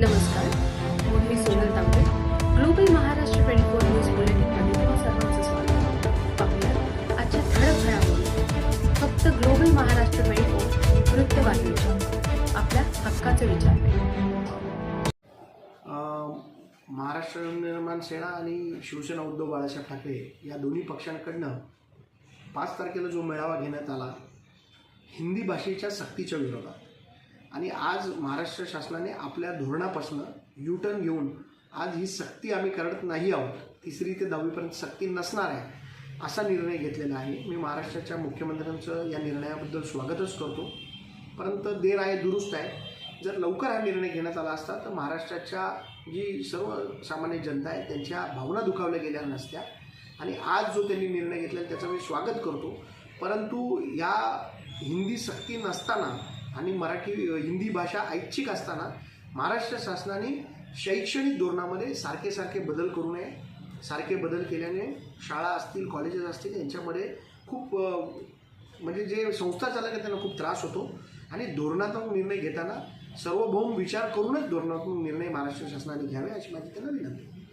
नमस्कार. मी Sonal Tambe. Global Maharashtra twenty four news बुलेटिनमध्ये तुम्हा सर्वांचं स्वागत. पाहूया आजच्या ठळक घडामोडी फक्त ग्लोबल महाराष्ट्र ट्वेंटी फोर वृत्तवाहिनीच्या आपल्या हक्काचे विचार. महाराष्ट्र निर्माण सेना आणि शिवसेना उद्धव बाळासाहेब ठाकरे या दोन्ही पक्षांकडनं पाच तारखेला जो मेळावा घेण्यात आला हिंदी भाषेच्या सक्तीच्या विरोधात. आणि आज महाराष्ट्र शासनाने आपल्या धोरणापासून यू टर्न घेऊन आज ही सक्ती आम्ही करत नाही आहोत. तिसरी ते दहावीपर्यंत सक्ती नसणार आहे असा निर्णय घेतलेला आहे. मी महाराष्ट्राच्या मुख्यमंत्र्यांचं या निर्णयाबद्दल स्वागतच करतो. परंतु देर आहे दुरुस्त आहे. जर लवकर हा निर्णय घेण्यात आला असता तर महाराष्ट्राच्या जी सर्वसामान्य जनता आहे त्यांच्या भावना दुखावल्या गेल्या नसत्या. आणि आज जो त्यांनी निर्णय घेतला त्याचं मी स्वागत करतो. परंतु या हिंदी सक्ती नसताना आणि मराठी हिंदी भाषा ऐच्छिक असताना महाराष्ट्र शासनाने शैक्षणिक धोरणामध्ये सारखे सारखे बदल करू नये सारखे बदल केल्याने शाळा असतील कॉलेजेस असतील यांच्यामध्ये खूप म्हणजे जे संस्था चालक आहेत त्यांना खूप त्रास होतो आणि धोरणात्मक निर्णय घेताना सर्वभौम विचार करूनच धोरणात्मक निर्णय महाराष्ट्र शासनाने घ्यावे अशी माझी त्यांना विनंती आहे.